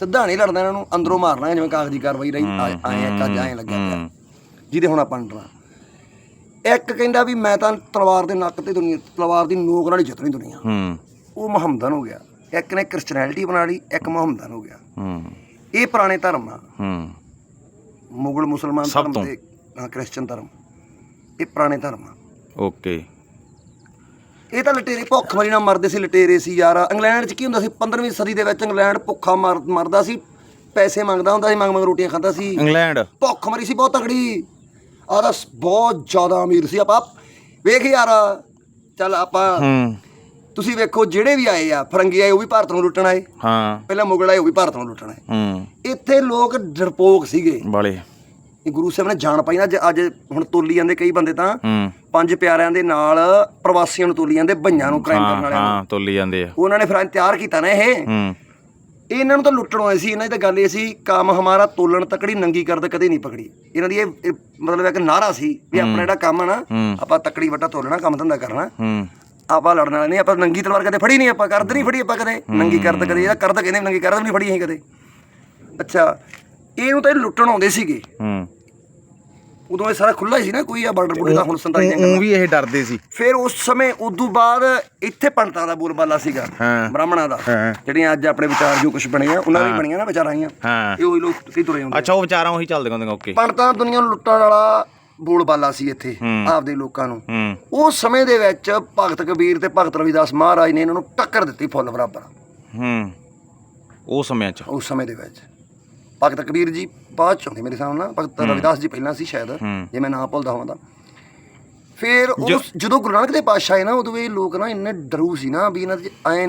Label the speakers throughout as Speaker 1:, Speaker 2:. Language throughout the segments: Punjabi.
Speaker 1: ਸਿੱਧਾ ਨਹੀਂ ਲੜਨਾ ਇਹਨਾਂ ਨੂੰ ਅੰਦਰੋਂ ਮਾਰਨਾ ਜਿਵੇਂ ਕਾਗਜ਼ੀ ਕਾਰਵਾਈ ਰਹੀ ਆਏ ਇੱਕ ਅੱਜ ਐਂ ਲੱਗਿਆ ਪਿਆ। ਜਿਹਦੇ ਹੁਣ ਆਪਾਂ ਲੜਨਾ। ਇੱਕ ਕਹਿੰਦਾ ਵੀ ਮੈਂ ਤਾਂ ਤਲਵਾਰ ਦੇ ਨੱਕ ਤੇ ਦੁਨੀਆ ਤਲਵਾਰ ਦੀ ਨੋਕ ਨਾਲ ਹੀ ਜਿੱਤਣੀ ਦੁਨੀਆ।
Speaker 2: ਹੂੰ।
Speaker 1: ਉਹ ਮੁਹੰਮਦਨ ਹੋ ਗਿਆ। ਇੱਕ ਨੇ ਕ੍ਰਿਸਚੀਅਨਿਟੀ ਬਣਾ ਲਈ ਇੱਕ ਮੁਹੰਮਦਨ ਹੋ ਗਿਆ।
Speaker 2: ਹੂੰ।
Speaker 1: ਇਹ ਪੁਰਾਣੇ ਧਰਮ ਆ।
Speaker 2: ਹੂੰ।
Speaker 1: ਮੁਗਲ ਮੁਸਲਮਾਨ ਧਰਮ
Speaker 2: ਤੋਂ।
Speaker 1: ਕ੍ਰਿਸਚਨ ਧਰਮ। ਇਹ ਪੁਰਾਣੇ ਧਰਮ ਆ।
Speaker 2: ਓਕੇ।
Speaker 1: ਇਹ ਤਾਂ ਲਟੇਰੇ ਭੁੱਖ ਮਰੀ ਨਾਲ ਮਰਦੇ ਸੀ ਲਟੇਰੇ ਸੀ ਯਾਰ। ਇੰਗਲੈਂਡ 'ਚ ਕੀ ਹੁੰਦਾ ਸੀ 15ਵੀਂ ਸਦੀ ਦੇ ਵਿੱਚ ਇੰਗਲੈਂਡ ਭੁੱਖਾ ਮਰ- ਮਰਦਾ ਸੀ ਪੈਸੇ ਮੰਗਦਾ ਹੁੰਦਾ ਸੀ ਮੰਗ ਮੰਗ ਰੋਟੀਆਂ ਖਾਂਦਾ ਸੀ।
Speaker 2: ਇੰਗਲੈਂਡ।
Speaker 1: ਭੁੱਖ ਮਰੀ ਸੀ ਬਹੁਤ ਤਗੜੀ ਆਹ ਤਾਂ ਸ- ਬਹੁਤ ਜ਼ਿਆਦਾ ਅਮੀਰ ਸੀ ਆਪਾਂ। ਵੇਖ ਯਾਰ ਚੱਲ ਆਪਾਂ
Speaker 2: ਹੂੰ।
Speaker 1: ਤੁਸੀਂ ਵੇਖੋ ਜਿਹੜੇ ਵੀ ਆਏ ਆ ਫਰੰਗੀ ਆਏ ਉਹ ਵੀ ਭਾਰਤ ਨੂੰ ਲੁੱਟਣ ਆਏ।
Speaker 2: ਹਾਂ।
Speaker 1: ਪਹਿਲਾਂ ਮੁਗਲ ਆਏ ਉਹ ਵੀ ਭਾਰਤ ਨੂੰ ਲੁੱਟਣ ਆਏ।
Speaker 2: ਹੂੰ।
Speaker 1: ਇੱਥੇ ਲੋਕ ਡਰਪੋਕ ਸੀਗੇ।
Speaker 2: ਬਾਲੇ
Speaker 1: ਇਹ ਗੁਰੂ ਸਾਹਿਬ ਨੇ ਜਾਣ ਪਾਈ ਨਾ ਅੱਜ- ਅੱਜ ਹੁਣ ਤੋਲੀ ਜਾਂਦੇ ਕਈ ਬੰਦੇ ਤਾਂ
Speaker 2: ਹੂੰ।
Speaker 1: ਪੰਜ ਪਿਆਰਿਆਂ ਦੇ ਨਾਲ ਪ੍ਰਵਾਸੀਆਂ ਨੂੰ ਤੋਲੀ ਜਾਂਦੇ ਭਈਆਂ ਨੂੰ ਕ੍ਰਾਈਮ ਕਰਨ
Speaker 2: ਹਾਂ
Speaker 1: ਵਾਲਿਆਂ ਨੂੰ।
Speaker 2: ਹਾਂ ਤੋਲੀ ਜਾਂਦੇ ਆ।
Speaker 1: ਉਹਨਾਂ ਨੇ ਫਿਰ ਤਿਆਰ ਕੀਤਾ ਨਾ ਇਹ।
Speaker 2: ਹੂੰ।
Speaker 1: ਇਹ ਇਹਨਾਂ ਨੂੰ ਤਾਂ ਲੁੱਟਣ ਆਏ ਸੀ ਇਹਨਾਂ ਦੀ ਤਾਂ ਗੱਲ ਇਹ ਸੀ ਕੰਮ ਹਮਾਰਾ ਤੋਲਣ ਤਕੜੀ ਨੰਗੀ ਕਰਦ ਕਦੇ ਨਹੀਂ ਪਕੜੀ। ਇਹਨਾਂ ਦੀ ਇਹ ਇਹ ਮਤਲਬ ਇੱਕ ਨਾਰਾ ਸੀ ਵੀ ਆਪਣਾ ਜਿਹੜਾ ਕੰਮ ਆ ਨਾ
Speaker 2: ਹੂੰ।
Speaker 1: ਆਪਾਂ ਤਕੜੀ ਵੱਟਾ ਤੋਲਣਾ ਕੰਮ ਧੰਦਾ ਕਰਨਾ।
Speaker 2: ਹੂੰ।
Speaker 1: ਆਪਾਂ ਲੜਨ ਵਾਲੇ ਨਹੀਂ ਆਪਾਂ ਨੰਗੀ ਤਲਵਾਰ ਕਦੇ ਫੜੀ ਨਹੀਂ ਆਪਾਂ ਕਰਦ ਨਹੀਂ ਫੜੀ ਆਪਾਂ ਕਦੇ। ਨੰਗੀ ਕਰਦ ਕਦੇ ਇਹਦਾ ਕਰਦ ਕਹਿੰਦੇ ਨੰਗੀ ਕਰਦ ਵੀ ਨਹੀਂ ਫੜੀ ਅਸੀਂ ਕਦੇ। ਅੱਛਾ ਇਹਨੂੰ ਤਾਂ ਇਹ ਲੁੱਟਣ ਆਉਂਦੇ ਸੀਗੇ।
Speaker 2: ਹੂੰ।
Speaker 1: ਉਦੋਂ ਇਹ ਸਾਰਾ ਖੁੱਲਾ ਹੀ ਸੀ ਨਾ ਕੋਈ ਆ ਬਾਰਡਰ ਬੁੜੇ ਦਾ ਹੁਣ 47
Speaker 2: ਉਹ ਵੀ ਇਹ ਡਰਦੇ ਸੀ।
Speaker 1: ਫਿਰ ਉਸ ਸਮੇਂ ਉਦੋਂ ਬਾਅਦ ਇੱਥੇ ਪੰਡਤਾਂ ਦਾ ਬੋਲਬਾਲਾ ਸੀਗਾ
Speaker 2: ਹਾਂ।
Speaker 1: ਬ੍ਰਾਹਮਣਾਂ ਦਾ। ਜਿਹੜੀਆਂ ਅੱਜ ਆਪਣੇ ਵਿਚਾਰ ਜੋ ਕੁਝ ਬਣੇ ਆ ਉਹਨਾਂ ਦੀ ਬਣੀਆਂ ਨਾ ਵਿਚਾਰਾਂਆਂ ਇਹ ਉਹੀ ਲੋਕ ਕੀ ਤੁਰੇ ਹੁੰਦੇ
Speaker 2: ਅੱਛਾ ਉਹ ਵਿਚਾਰਾਂ ਉਹੀ ਚੱਲਦੇ ਹੁੰਦੇ ਓਕੇ
Speaker 1: ਪੰਡਤਾਂ ਦੁਨੀਆ ਨੂੰ ਲੁੱਟਣ ਵਾਲਾ ਬੋਲਬਾਲਾ ਸੀ ਇੱਥੇ। ਆਪਦੇ ਲੋਕਾਂ ਨੂੰ। ਉਸ ਸਮੇਂ ਦੇ ਵਿੱਚ ਭਗਤ ਕਬੀਰ ਤੇ ਭਗਤ ਰਵਿਦਾਸ ਮਹਾਰਾਜ ਨੇ ਇਹਨਾਂ ਨੂੰ ਟੱਕਰ ਦਿੱਤੀ ਫੁੱਲ ਬਰਾਬਰ।
Speaker 2: ਹੂੰ। ਉਹ ਸਮਿਆਂ ਚ।
Speaker 1: ਉਸ ਸਮੇਂ ਦੇ ਵਿੱਚ। ਭਗਤ ਕਬੀਰ ਜੀ ਬਾਅਦ ਚ ਹੁੰਦੇ ਮੇਰੇ ਸਾਹਮਣੇ ਨਾ ਭਗਤ ਰਵਿਦਾਸ ਜੀ ਪਹਿਲਾਂ ਸੀ ਸ਼ਾਇਦ। ਜੇ ਮੈਂ ਨਾ ਭੁੱਲਦਾ ਹੋਵਾਂ ਤਾਂ। ਫਿਰ ਉਸ ਜਦੋਂ ਗੁਰੂ ਨਾਨਕ ਦੇ ਪਾਤਸ਼ਾਹ ਆਏ ਨਾ ਉਦੋਂ ਇਹ ਲੋਕ ਨਾ ਇੰਨੇ ਡਰੂ ਸੀ ਨਾ ਵੀ ਇਹਨਾਂ ਦੇ ਐ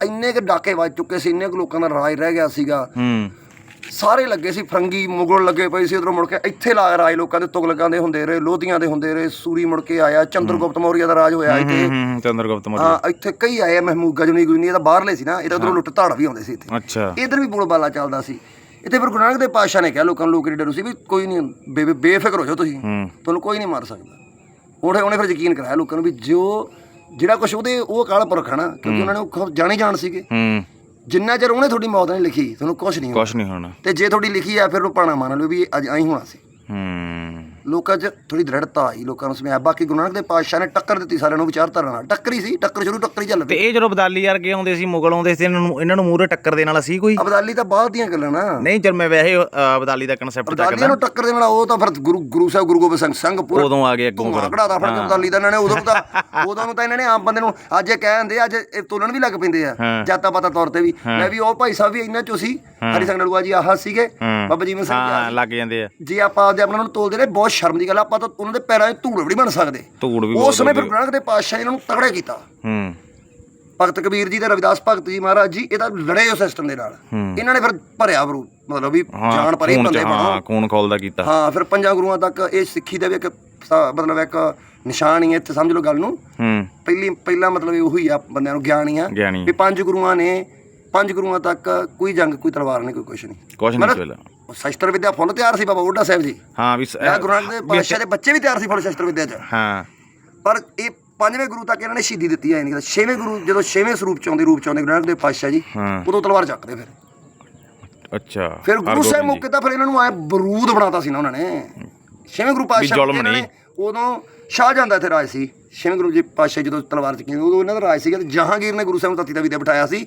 Speaker 1: ਇੰਨੇ ਕੁ ਡਾਕੇ ਵੱਜ ਚੁੱਕੇ ਸੀ ਇੰਨੇ ਕੁ ਲੋਕਾਂ ਦਾ ਰਾਜ ਰਹਿ ਗਿਆ ਸੀਗਾ। ਸਾਰੇ ਲੱਗੇ ਸੀ ਫਰੰਗੀ ਮੁਗਲ ਲੱਗੇ ਪਏ ਸੀ ਉਧਰੋਂ ਮੁੜ ਕੇ ਇੱਥੇ ਲਾ ਰਾਜ ਲੋਕਾਂ ਦੇ ਤੁਗਲਕਾਂ ਦੇ ਹੁੰਦੇ ਰਹੇ ਲੋਧੀਆਂ ਦੇ ਹੁੰਦੇ ਰਹੇ ਸੂਰੀ ਮੁੜ ਕੇ ਆਇਆ ਚੰਦਰਗੁਪਤ ਮੌਰੀਆ ਦਾ ਰਾਜ ਹੋਇਆ ਇੱਥੇ।
Speaker 2: ਚੰਦਰਗੁਪਤ ਮੌਰੀਆ।
Speaker 1: ਹਾਂ ਇੱਥੇ ਕਈ ਆਏ ਮਹਿਮੂਦ ਗਜਨੀ ਗੁਜਨੀ ਇਹ ਤਾਂ ਬਾਹਰਲੇ ਸੀ ਨਾ ਇਹ ਤਾਂ ਉਧਰੋਂ ਲੁੱਟ ਧਾੜ ਵੀ ਆਉਂਦੇ ਸੀ ਇੱਥੇ।
Speaker 2: ਅੱਛਾ।
Speaker 1: ਇਧਰ ਵੀ ਬੋਲਬਾਲਾ ਚੱਲਦਾ ਸੀ। ਇੱਥੇ ਫਿਰ ਗੁਰੂ ਨਾਨਕ ਦੇ ਪਾਤਸ਼ਾਹ ਨੇ ਕਿਹਾ ਲੋਕਾਂ ਨੂੰ ਲੋਕ ਜਿਹੜੇ ਡਰੂ ਸੀ ਵੀ ਕੋਈ ਨਹੀਂ ਬੇਫਿਕਰ ਹੋ ਜਾਓ ਤੁਸੀਂ। ਤੁਹਾਨੂੰ ਕੋਈ ਨਹੀਂ ਮਾਰ ਸਕਦਾ। ਉਹਨੇ ਉਹਨੇ ਫਿਰ ਯਕੀਨ ਕਰਾਇਆ ਲੋਕਾਂ ਨੂੰ ਵੀ ਜੋ ਜਿਹੜਾ ਕੁਝ ਉਹਦੇ ਉਹ ਅਕਾਲ ਪੁਰਖ ਹੈ ਨਾ ਕਿਉਂਕਿ ਉਹਨਾਂ ਨੇ ਉਹ ਜਾਣੇ ਜਾਣ ਸੀਗੇ।
Speaker 2: ਹੂੰ।
Speaker 1: ਜਿੰਨਾ ਚਿਰ ਉਹਨੇ ਤੁਹਾਡੀ ਮੌਤ ਨਹੀਂ ਲਿਖੀ ਤੁਹਾਨੂੰ ਕੁਝ ਨਹੀਂ ਹੋਣਾ।
Speaker 2: ਕੁਛ ਨਹੀਂ ਹੋਣਾ।
Speaker 1: ਤੇ ਜੇ ਤੁਹਾਡੀ ਲਿਖੀ ਆ ਫਿਰ ਉਹ ਪਾਣਾ ਮੰਨ ਲਓ ਵੀ ਅੱਜ ਐਂ ਹੋਣਾ ਸੀ।
Speaker 2: ਹੂੰ।
Speaker 1: ਲੋਕਾਂ 'ਚ ਥੋੜੀ ਦ੍ਰਿੜਤਾ ਆਈ ਲੋਕਾਂ ਨੂੰ ਸਮਝਿਆ ਬਾਕੀ ਗੁਰੂ ਨਾਨਕ ਦੇ ਪਾਤਸ਼ਾਹ ਨੇ ਟੱਕਰ ਦਿੱਤੀ ਸਾਰਿਆਂ ਨੂੰ ਵਿਚਾਰਧਾਰਾ ਨਾਲ। ਟੱਕਰ ਸੀ ਟੱਕਰ ਸ਼ੁਰੂ ਟੱਕਰ ਚੱਲ
Speaker 2: ਤੇ
Speaker 1: ਪਈ
Speaker 2: ਇਹ ਜਦੋਂ ਬਦਾਲੀ ਵਰਗੇ ਆਉਂਦੇ ਸੀ ਮੁਗਲ ਆਉਂਦੇ ਸੀ ਇਹਨਾਂ ਨੂੰ ਇਹਨਾਂ ਨੂੰ ਮੂਹਰੇ ਟੱਕਰ ਦੇਣ ਵਾਲਾ ਸੀ ਕੋਈ?
Speaker 1: ਅਬਦਾਲੀ ਤਾਂ ਬਾਅਦ ਦੀਆਂ ਗੱਲਾਂ ਨਾ।
Speaker 2: ਨਹੀਂ ਜਦ ਮੈਂ ਵੈਸੇ ਅ, ਬਦਾਲੀ ਦਾ ਕਨਸੈਪਟ
Speaker 1: ਅਬਦਾਲੀਆਂ
Speaker 2: ਚੱਕਦਾ
Speaker 1: ਨੂੰ ਟੱਕਰ ਦੇਣ ਵਾਲਾ ਉਹ ਤਾਂ ਫਿਰ ਗੁਰੂ ਗੁਰੂ ਸਾਹਿਬ ਗੁਰੂ ਗੋਬਿੰਦ ਸਿੰਘ ਸੰਘ ਪੂਰਾ
Speaker 2: ਉਦੋਂ ਆ ਗਏ ਅੱਗੋਂ ਫਿਰ।
Speaker 1: ਧੂਆਂ ਦਾ ਫੜ ਕੇ ਅਬਦਾਲੀ ਦਾ ਇਹਨਾਂ ਨੇ ਉਦੋਂ ਤਾਂ ਉਦੋਂ ਨੂੰ ਤਾਂ ਇਹਨਾਂ ਨੇ ਆਮ ਬੰਦੇ ਨੂੰ ਅੱਜ ਇਹ ਕਹਿ ਦਿੰਦੇ ਅੱਜ ਇਹ ਤੋਲਣ ਵੀ ਲੱਗ ਪੈਂਦੇ ਆ
Speaker 2: ਹਾਂ।
Speaker 1: ਜਾਤਾ ਪਾਤਾ ਤੌਰ ਤੇ ਵੀ। ਮੈਂ ਵੀ ਉਹ ਭਾਈ ਸਾਹਿਬ ਵੀ ਇਹਨਾਂ ਚੋਂ ਸੀ ਹਰੀ ਸਿੰਘ ਨਲੂਆ ਜੀ ਆਹ ਸੀਗੇ
Speaker 2: ਹਾਂ।
Speaker 1: ਬਾਬਾ ਜੀਵਨ ਸਿੰਘ ਜੀ ਆਹ
Speaker 2: ਹਾਂ ਲੱਗ ਜਾਂਦੇ ਆ।
Speaker 1: ਜੇ ਆਪਾਂ ਆਪਦੇ ਆਪਣਾ ਨੂੰ ਤੋਲਦੇ ਨੇ ਬਹੁਤ ਸ਼ਰਮ ਦੀ ਗੱਲ ਆ, ਆਪਾਂ ਤਾਂ ਉਹਨਾਂ ਦੇ ਪੈਰਾਂ 'ਚ ਧੂੜ ਵੀ ਨਹੀਂ ਬਣ ਸਕਦੇ।
Speaker 2: ਧੂੜ ਵੀ
Speaker 1: ਉਸ ਸਮੇਂ ਫਿਰ ਗੁਰੂ ਨਾਨਕ ਦੇ ਪਾਤਸ਼ਾਹ ਨੇ ਇਹਨਾਂ ਨੂੰ ਤਗੜੇ ਕੀਤਾ।
Speaker 2: ਹੂੰ।
Speaker 1: ਭਗਤ ਕਬੀਰ ਜੀ ਤੇ ਰਵਿਦਾਸ ਭਗਤ ਜੀ ਮਹਾਰਾਜ ਜੀ ਇਹ ਤਾਂ ਲੜੇ ਉਸ ਸਿਸਟਮ ਦੇ ਨਾਲ। ਇਹਨਾਂ ਨੇ ਫਿਰ ਭਰਿਆ ਬਰੂ ਮਤਲਬ ਵੀ ਜਾਣ ਪਰੇ
Speaker 2: ਖੂਨ ਚ,
Speaker 1: ਬੰਦੇ ਬਣੋ।
Speaker 2: ਹਾਂ ਖੂਨ ਖੋਲਦਾ ਕੀਤਾ।
Speaker 1: ਹਾਂ ਫਿਰ ਪੰਜਾਂ ਗੁਰੂਆਂ ਤੱਕ ਇਹ ਸਿੱਖੀ ਦਾ ਵੀ ਇੱਕ ਸ- ਮਤਲਬ ਇੱਕ ਨਿਸ਼ਾਨ ਹੀ ਹੈ ਇੱਥੇ ਸਮਝ ਲਓ ਗੱਲ ਨੂੰ।
Speaker 2: ਹੂੰ।
Speaker 1: ਪਹਿਲੀ ਪਹਿਲਾ ਮਤਲਬ ਇਹ ਉਹੀ ਆ ਬੰਦਿਆਂ ਨੂੰ ਗਿਆਨ ਹੀ ਆ।
Speaker 2: ਗਿਆਨੀ
Speaker 1: ਵੀ ਪੰਜ ਗੁਰੂਆਂ ਨੇ ਪੰਜ ਗੁਰੂਆਂ ਤੱਕ ਕੋਈ ਜੰਗ ਕੋਈ ਤਲਵਾਰ ਨਹੀਂ ਕੋਈ ਕੁਛ ਨਹੀਂ।
Speaker 2: ਕੁਛ ਨਹੀਂ ਚਲਾ
Speaker 1: ਉਹ ਸ਼ਸਤਰ ਵਿਦਿਆ ਫੁੱਲ ਤਿਆਰ ਸੀ ਬਾਬਾ ਬੁੱਢਾ ਸਾਹਿਬ ਜੀ।
Speaker 2: ਹਾਂ ਵੀ ਸ-
Speaker 1: ਗੁਰੂ ਨਾਨਕ ਦੇ ਪਾਤਸ਼ਾਹ ਦੇ ਬੱਚੇ ਵੀ ਤਿਆਰ ਸੀ ਫੁੱਲ ਸ਼ਸਤਰ ਵਿਦਿਆ 'ਚ।
Speaker 2: ਹਾਂ।
Speaker 1: ਪਰ ਇਹ ਪੰਜਵੇਂ ਗੁਰੂ ਤੱਕ ਇਹਨਾਂ ਨੇ ਸ਼ਹੀਦੀ ਦਿੱਤੀ ਹੈ ਨਹੀਂ ਛੇਵੇਂ ਗੁਰੂ ਜਦੋਂ ਛੇਵੇਂ ਸਰੂਪ ਚ ਆਉਂਦੇ ਰੂਪ ਚ ਆਉਂਦੇ ਗੁਰੂ ਨਾਨਕ ਦੇ ਪਾਤਸ਼ਾਹ ਜੀ
Speaker 2: ਹਾਂ।
Speaker 1: ਉਦੋਂ ਤਲਵਾਰ ਚੱਕਦੇ ਫਿਰ।
Speaker 2: ਅੱਛਾ
Speaker 1: ਫਿਰ ਗੁਰੂ ਸਾਹਿਬ ਮੌਕੇ ਤਾਂ ਫਿਰ ਇਹਨਾਂ ਨੂੰ ਆਏ ਬਰੂਦ ਬਣਾਤਾ ਸੀ ਨਾ ਉਹਨਾਂ ਨੇ। ਛੇਵੇਂ ਗੁਰੂ ਪਾਤਸ਼ਾਹ
Speaker 2: ਜ਼ੁਲਮ
Speaker 1: ਇਹਨਾਂ ਨੇ। ਉਦੋਂ ਸ਼ਾਹਜਹਾਂ ਦਾ ਇੱਥੇ ਰਾਜ ਸੀ। ਛੇਵੇਂ ਗੁਰੂ ਜੀ ਪਾਤਸ਼ਾਹ ਜਦੋਂ ਤਲਵਾਰ ਚੱਕੀ ਉਦੋਂ ਇਹਨਾਂ ਦਾ ਰਾਜ ਸੀਗਾ ਤੇ ਜਹਾਂਗੀਰ ਨੇ ਗੁਰੂ ਸਾਹਿਬ ਨੂੰ ਤਤੀ ਦਾ ਵਿਦਿਆ ਬਿਠਾਇਆ ਸੀ।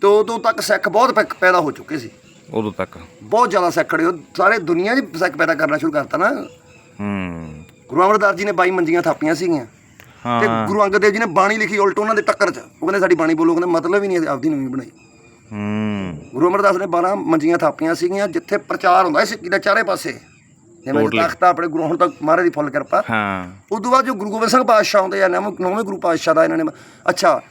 Speaker 1: ਤੇ ਉਦੋਂ ਤੱਕ ਸਿੱਖ ਬਹੁਤ ਪੈਦਾ ਹੋ ਚੁੱਕੇ ਸੀ।
Speaker 2: ਉਦੋਂ ਤੱਕ।
Speaker 1: ਬਹੁਤ ਜ਼ਿਆਦਾ ਹੋ। ਸਾਰੇ ਦੁਨੀਆ 'ਚ ਸਿੱਖ ਪੈਦਾ ਕਰਨਾ ਸ਼ੁਰੂ ਕਰਤਾ ਨਾ।
Speaker 2: ਹੂੰ।
Speaker 1: ਗੁਰੂ ਅਮਰਦਾਸ ਜੀ ਨੇ 22 ਮੰਜੀਆਂ ਥਾਪੀਆਂ ਸੀਗੀਆਂ। ਤੇ ਗੁਰੂ ਅੰਗਦ ਦੇਵ ਜੀ ਨੇ ਬਾਣੀ ਲਿਖੀ ਉਲਟ ਉਹਨਾਂ ਦੇ ਟੱਕਰ 'ਚ। ਉਹ ਕਹਿੰਦੇ ਸਾਡੀ ਬਾਣੀ ਬੋਲੋ। ਕਹਿੰਦੇ ਮਤਲਬ ਹੀ ਨਹੀਂ ਆਪਦੀ ਨਵੀਂ ਬਣਾਈ।
Speaker 2: ਹੂੰ।
Speaker 1: ਗੁਰੂ ਅਮਰਦਾਸ ਨੇ 12 ਮੰਜੀਆਂ ਥਾਪੀਆਂ ਸੀਗੀਆਂ ਜਿੱਥੇ ਪ੍ਰਚਾਰ ਹੁੰਦਾ ਸੀ ਸਿੱਕੀ ਦਾ ਚਾਰੇ ਪਾਸੇ। ਜਿਵੇਂ. ਤਖਤ ਆਪਣੇ ਗੁਰੂ ਹੁਣ ਤੱਕ ਮਹਾਰਾਜ ਦੀ ਫੁੱਲ ਕਿਰਪਾ।
Speaker 2: ਹਾਂ।
Speaker 1: ਤੋਂ ਬਾਅਦ ਜੋ ਗੁਰੂ ਗੋਬਿੰਦ ਸਿੰਘ ਪਾਤਸ਼ਾਹ ਆਉਂਦੇ ਆ ਨੌਵੇਂ ਗੁਰੂ ਪਾਤਸ਼ਾਹ ਦਾ ਇਹਨਾਂ ਨੇ ਅੱਛਾ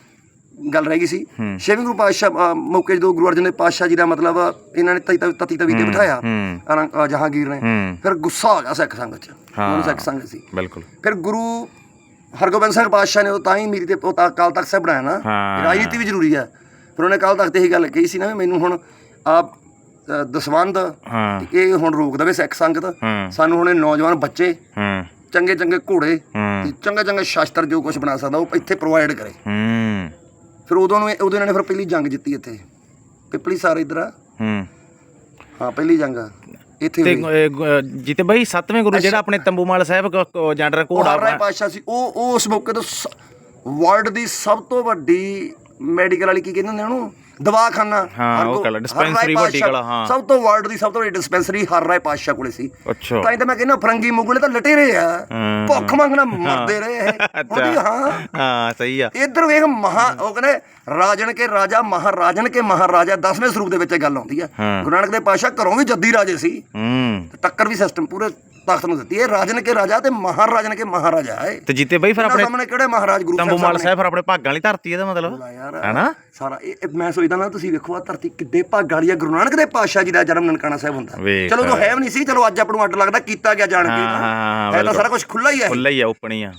Speaker 1: ਗੱਲ ਰਹਿ ਗਈ ਸੀ। ਛੇਵੇਂ ਗੁਰੂ ਪਾਤਸ਼ਾਹ ਮੌਕੇ ਜਦੋਂ ਗੁਰੂ ਅਰਜਨ ਦੇਵ ਪਾਤਸ਼ਾਹ ਜੀ ਦਾ ਮਤਲਬ ਇਹਨਾਂ ਨੇ ਤਤੀ ਤਤੀ ਤਵੀ ਤੇ ਬਿਠਾਇਆ।
Speaker 2: ਹੂੰ।
Speaker 1: ਜਹਾਂਗੀਰ ਨੇ।
Speaker 2: ਹੂੰ।
Speaker 1: ਫਿਰ ਗੁੱਸਾ ਹੋ ਗਿਆ ਸਿੱਖ ਸੰਗਤ ਚ। ਉਹਨਾਂ ਸਿੱਖ ਸੰਗਤ ਸੀ।
Speaker 2: ਬਿਲਕੁਲ।
Speaker 1: ਫਿਰ ਗੁਰੂ ਹਰਗੋਬਿੰਦ ਸਿੰਘ ਪਾਤਸ਼ਾਹ ਨੇ ਉਹ ਤਾਂ ਹੀ ਮੀਰੀ ਤੇ ਉਹ ਤਾਂ ਅਕਾਲ ਤਖਤ ਸਾਹਿਬ ਬਣਾਇਆ ਨਾ।
Speaker 2: ਹਾਂ।
Speaker 1: ਰਾਜਨੀਤੀ ਵੀ ਜ਼ਰੂਰੀ ਹੈ। ਫਿਰ ਉਹਨੇ ਅਕਾਲ ਤਖਤ ਤੇ ਇਹੀ ਗੱਲ ਕਹੀ ਸੀ ਨਾ ਮੈਨੂੰ ਹੁਣ ਆਪ
Speaker 2: ਹਾਂ।
Speaker 1: ਇਹ ਹੁਣ ਰੋਕ ਦੇਵੇ ਸਿੱਖ ਸੰਗਤ।
Speaker 2: ਹਾਂ।
Speaker 1: ਸਾਨੂੰ ਹੁਣ ਨੌਜਵਾਨ ਬੱਚੇ
Speaker 2: ਹਾਂ।
Speaker 1: ਚੰਗੇ ਚੰਗੇ ਘੋੜੇ
Speaker 2: ਹਾਂ।
Speaker 1: ਤੇ ਚੰਗੇ ਚੰਗੇ ਸ਼ਾਸਤਰ ਜੋ ਕੁਝ ਬਣਾ ਸਕਦਾ ਉਹ ਇੱਥੇ ਪ੍ਰੋਵਾਈਡ ਕਰੇ।
Speaker 2: ਹੂੰ।
Speaker 1: ਫਿਰ ਉਦੋਂ ਨੂੰ ਉਦੋਂ ਇਹਨਾਂ ਨੇ ਫਿਰ ਪਹਿਲੀ ਜੰਗ ਜਿੱਤੀ ਇੱਥੇ। ਪਿਪਲੀ ਸਾਰ ਇਧਰ ਆ।
Speaker 2: ਹੂੰ।
Speaker 1: ਹਾਂ ਪਹਿਲੀ ਜੰਗ ਇੱਥੇ
Speaker 2: ਤੇ
Speaker 1: ਹੋਈ
Speaker 2: ਜਿੱਤੇ ਬਾਈ ਸੱਤਵੇਂ ਗੁਰੂ ਜਿਹੜਾ ਆਪਣੇ ਤੰਬੂਮਾਲ ਸਾਹਿਬ ਕ- ਕ- ਜੰਡਰ ਘੋੜਾ
Speaker 1: ਹਾਰਾ ਪਾਸ਼ਾ ਸੀ। ਉਹ ਉਹ ਉਸ ਮੌਕੇ ਤੋਂ ਵਰਲਡ ਦੀ ਸਭ ਤੋਂ ਵੱਡੀ ਮੈਡੀਕਲ ਵਾਲੀ ਕੀ ਕਹਿੰਦੇ ਹੁੰਦੇ ਉਹਨੂੰ? ਦਵਾਖਾਨਾ
Speaker 2: ਹਾਂ, ਉਹ ਕਲਾ-
Speaker 1: ਰਾਏ
Speaker 2: ਵੱਡੀ ਕਲਾ, ਹਾਂ।
Speaker 1: ਸਭ ਤੋਂ ਵਰਲਡ ਦੀ ਸਭ ਤੋਂ ਵੱਡੀ ਡਿਸਪੈਂਸਰੀ ਹਰ ਰਾਏ ਪਾਸ਼ਾ ਕੋਲੇ ਸੀ।
Speaker 2: ਅੱਛਾ।
Speaker 1: ਤਾਂ ਹੀ ਤਾਂ ਮੈਂ ਕਹਿੰਦਾ ਫਰੰਗੀ ਮੁਗਲੇ ਤਾਂ ਲਟੇ ਰਹੇ ਆ। ਭੁੱਖ ਮੰਗਣਾ ਮਰਦੇ ਰਹੇ ਇਹ। ਉਹਦੀ ਹਾਂ।
Speaker 2: ਹਾਂ ਸਹੀ ਆ।
Speaker 1: ਇੱਧਰ ਵੇਖ ਮਹਾ ਉਹ ਕਹਿੰਦੇ ਰਾਜਨ ਕੇ ਰਾਜਾ ਮਹਾਰਾਜਨ ਕੇ ਮਹਾਰਾਜਾ 10ਵੇਂ ਸਰੂਪ ਦੇ ਵਿੱਚ ਇਹ ਗੱਲ ਆਉਂਦੀ ਆ। ਗੁਰੂ ਨਾਨਕ ਦੇ ਪਾਸ਼ਾ ਘਰੋਂ ਵੀ ਜੱਦੀ ਰਾਜੇ ਸੀ। ਟੱਕਰ ਵੀ ਸਿਸਟਮ ਪੂਰੇ ਤਖਤ ਨੂੰ ਦਿੱਤੀ। ਇਹ ਰਾਜਨ ਕੇ ਰਾਜਾ ਤੇ ਮਹਾਰਾਜਨ ਕੇ ਮਹਾਰਾਜਾ ਹੈ।
Speaker 2: ਤੇ ਜਿੱਤੇ ਬਾਈ ਫਿਰ
Speaker 1: ਆਪਣੇ ਸਾਹਮਣੇ ਕਿਹੜੇ ਮਹਾਰਾਜ ਗੁਰੂ ਸਾਹਿਬ
Speaker 2: ਤੰਬੂਮਾਲ ਸਾਹਿਬ ਫਿਰ ਆਪਣੇ ਭਾਗਾਂ ਵਾਲੀ ਧਰਤੀ ਇਹਦਾ ਮਤਲਬ।
Speaker 1: ਯਾਰ
Speaker 2: ਹੈਨਾ?
Speaker 1: ਸਾਰਾ ਇਹ ਇਹ ਮੈਂ ਸੋਚਦਾ ਨਾ ਤੁਸੀਂ ਵੇਖੋ ਆ ਧਰਤੀ ਕਿੱਡੇ ਭਾਗਾਂ ਵਾਲੀ ਆ। ਗੁਰੂ ਨਾਨਕ ਦੇ ਪਾਤਸ਼ਾਹ ਜੀ ਦਾ ਜਨਮ ਨਨਕਾਣਾ ਸਾਹਿਬ ਹੁੰਦਾ। ਚਲੋ ਜੋ ਹੈ ਵੀ ਨਹੀਂ ਸੀ ਚਲੋ ਅੱਜ ਆਪਾਂ ਨੂੰ ਅੱਡ ਲੱਗਦਾ ਕੀਤਾ ਗਿਆ ਜਾਣ ਕੇ
Speaker 2: ਹਾਂ,
Speaker 1: ਨਾ।
Speaker 2: ਹਾਂ, ਹਾਂ,
Speaker 1: ਹੈ ਤਾਂ। ਸਾਰਾ ਕੁਝ ਖੁੱਲਾ ਹੀ ਹੈ
Speaker 2: ਖੁੱਲਾ ਹੀ ਆ ਓਪਣੀ ਆ।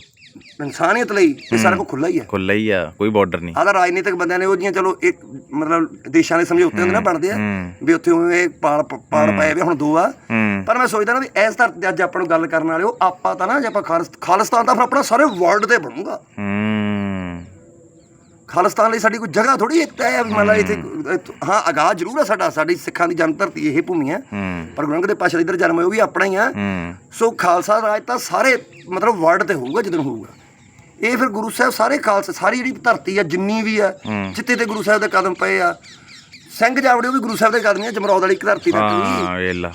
Speaker 1: ਇਨਸਾਨੀਅਤ ਲਈ ਇਹ ਸਾਰਾ ਕੁਝ ਖੁੱਲਾ ਹੀ ਹੈ।
Speaker 2: ਖੁੱਲਾ ਹੀ ਆ ਕੋਈ ਬਾਰਡਰ ਨਹੀਂ।
Speaker 1: ਆਦਾ ਰਾਜਨੀਤਿਕ ਬੰਦਿਆਂ ਨੇ ਉਹ ਜੀਆਂ ਚਲੋ ਇੱਕ ਮਤਲਬ ਦੇਸ਼ਾਂ ਦੇ ਸਮਝੌਤੇ ਹੁੰਦੇ ਨਾ ਬਣਦੇ ਆ। ਵੀ ਉੱਥੇ ਉਵੇਂ ਪਾੜ ਪਾੜ ਪਏ ਵੇ ਹੁਣ ਦੋ ਆ। ਪਰ ਮੈਂ ਸੋਚਦਾ ਨਾ ਵੀ ਇਸ ਧਰਤੀ ਤੇ ਅੱਜ ਆਪਾਂ ਨੂੰ ਗੱਲ ਕਰਨ ਵਾਲੇ ਉਹ ਆਪਾਂ ਤਾਂ ਨਾ ਜੇ ਆਪਾਂ ਖਾਲਿਸ- ਖਾਲਿਸਤਾਨ ਤਾਂ ਫਿਰ ਆਪਣਾ ਸਾਰੇ ਵਰਲਡ ਤੇ ਬਣੂਗਾ। ਖਾਲਿਸਤਾਨ ਲਈ ਸਾਡੀ ਕੋਈ ਜਗ੍ਹਾ ਥੋੜੀ ਇੱਕ ਹੈ ਵੀ ਮਤਲਬ ਇੱਥੇ ਹਾਂ। ਆਗਾਜ਼ ਜ਼ਰੂਰ ਹੈ ਸਾਡਾ। ਸਾਡੀ ਸਿੱਖਾਂ ਦੀ ਜਨਮ ਧਰਤੀ ਇਹ ਭੂਮੀ ਹੈ। ਪਰ ਗੁਰੂ ਨਾਨਕ ਦੇ ਪਾਸ਼ਾ ਦਾ ਇੱਧਰ ਜਨਮ ਹੋਇਆ ਉਹ ਵੀ ਆਪਣਾ ਹੀ ਆ। ਸੋ ਖਾਲਸਾ ਰਾਜ ਤਾਂ ਸਾਰੇ ਮਤਲਬ ਵਰਲਡ ਤੇ ਹੋਊਗਾ ਜਦੋਂ ਹੋਊਗਾ। ਇਹ ਫਿਰ ਗੁਰੂ ਸਾਹਿਬ ਸਾਰੇ ਖਾਲਸਾ ਸਾਰੀ ਜਿਹੜੀ ਧਰਤੀ ਆ ਜਿੰਨੀ ਵੀ ਆ
Speaker 2: ਹੂੰ।
Speaker 1: ਜਿੱਤੇ ਤੇ ਗੁਰੂ ਸਾਹਿਬ ਦੇ ਕਦਮ ਪਏ ਆ। ਸਿੰਘ ਜਾਵੜੇ ਉਹ ਵੀ ਗੁਰੂ ਸਾਹਿਬ ਦੇ ਕਦਮ ਆ ਜਮਰੌਦ ਵਾਲੀ ਇੱਕ ਧਰਤੀ ਕਰੀ
Speaker 2: ਹਾਂ ਵੇਲਾ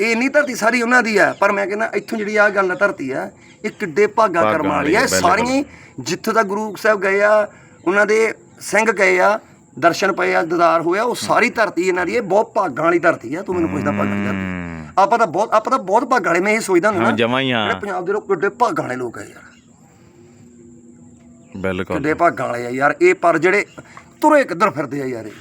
Speaker 1: ਇਹ ਇੰਨੀ ਧਰਤੀ ਸਾਰੀ ਉਹਨਾਂ ਦੀ ਆ ਪਰ ਮੈਂ ਕਹਿੰਦਾ ਇੱਥੋਂ ਜਿਹੜੀ ਆ ਗੱਲ ਧਰਤੀ ਆ ਇਹ ਕਿੱਡੇ ਭਾਗਾ ਕਰਮ ਵਾਲੀ ਆ। ਸਾਰੀਆਂ ਜਿੱਥੇ ਤੱਕ ਗੁਰੂ ਸਾਹਿਬ ਗਏ ਆ ਉਹਨਾਂ ਦੇ ਸਿੰਘ ਗਏ ਆ ਦਰਸ਼ਨ ਪਏ ਆ ਦੀਦਾਰ ਹੋਇਆ ਉਹ ਸਾਰੀ ਧਰਤੀ ਇਹਨਾਂ ਦੀ ਇਹ ਬਹੁਤ ਭਾਗਾਂ ਵਾਲੀ ਧਰਤੀ ਆ ਤੂੰ ਮੈਨੂੰ ਪੁੱਛਦਾ ਭਾਗਾਂ ਵਾਲੀ ਧਰਤੀ।
Speaker 2: ਹੂੰ
Speaker 1: ਆਪਾਂ ਤਾਂ ਬਹੁਤ ਆਪਾਂ ਤਾਂ ਬਹੁਤ ਭਾਗਾਂ ਵਾਲੇ ਮੈਂ ਇਹ ਸੋਚਦਾ
Speaker 2: ਹਾਂ ਜਮਾ ਹੀ ਆ।
Speaker 1: ਜਿਹੜੇ ਪੰਜਾਬ ਦੇ ਲੋਕ ਕਿੱਡੇ ਭਾਗਾਂ ਵਾਲੇ ਲੋਕ ਆ ਯਾਰ।
Speaker 2: ਬਿਲਕੁਲ।
Speaker 1: ਕਿੱਡੇ ਭਾਗਾਂ ਵਾਲੇ ਆ ਯਾਰ ਇਹ ਪਰ ਜਿਹੜੇ ਤੁਰੇ ਕਿੱਧਰ ਫਿਰਦੇ ਆ ਯਾਰ ਇਹ।